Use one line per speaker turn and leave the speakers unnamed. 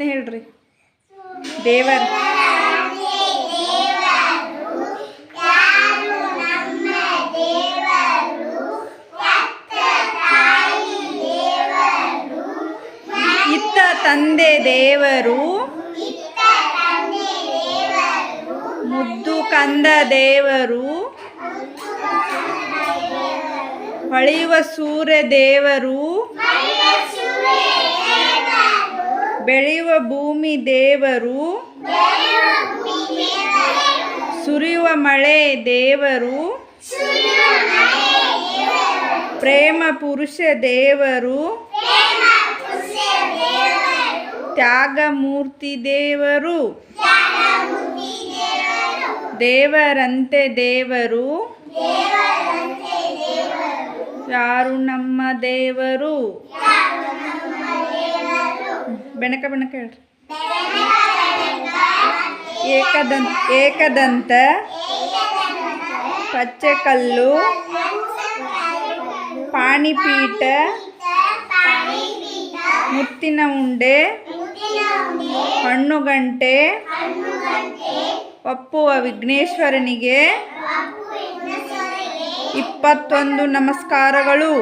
ಪ್ರಶ್ನೆ ಹೇಳ್ರಿ? ದೇವರ. ಇತ್ತ ತಂದೆ ದೇವರು. ಮುದ್ದು ಕಂದ ದೇವರು. ಹೊಳೆಯುವ ಸೂರ್ಯ ದೇವರು. ಬೆಳೆಯುವ ಭೂಮಿ ದೇವರು. ಸುರಿಯುವ ಮಳೆ ದೇವರು. ಪ್ರೇಮ ಪುರುಷ ದೇವರು. ತ್ಯಾಗಮೂರ್ತಿ ದೇವರು. ದೇವರಂತೆ ದೇವರು. ಯಾರು ನಮ್ಮ ದೇವರು? ಬೆಣಕ ಬೆಣಕ ಹೇಳ್ರಿ. ಏಕದಂತ ಏಕದಂತ ಪಚ್ಚೆಕಲ್ಲು ಪಾಣಿಪೀಠ ಮುತ್ತಿನ ಉಂಡೆ ಹಣ್ಣುಗಂಟೆ ಒಪ್ಪುವ ವಿಘ್ನೇಶ್ವರನಿಗೆ ಇಪ್ಪತ್ತೊಂದು ನಮಸ್ಕಾರಗಳು.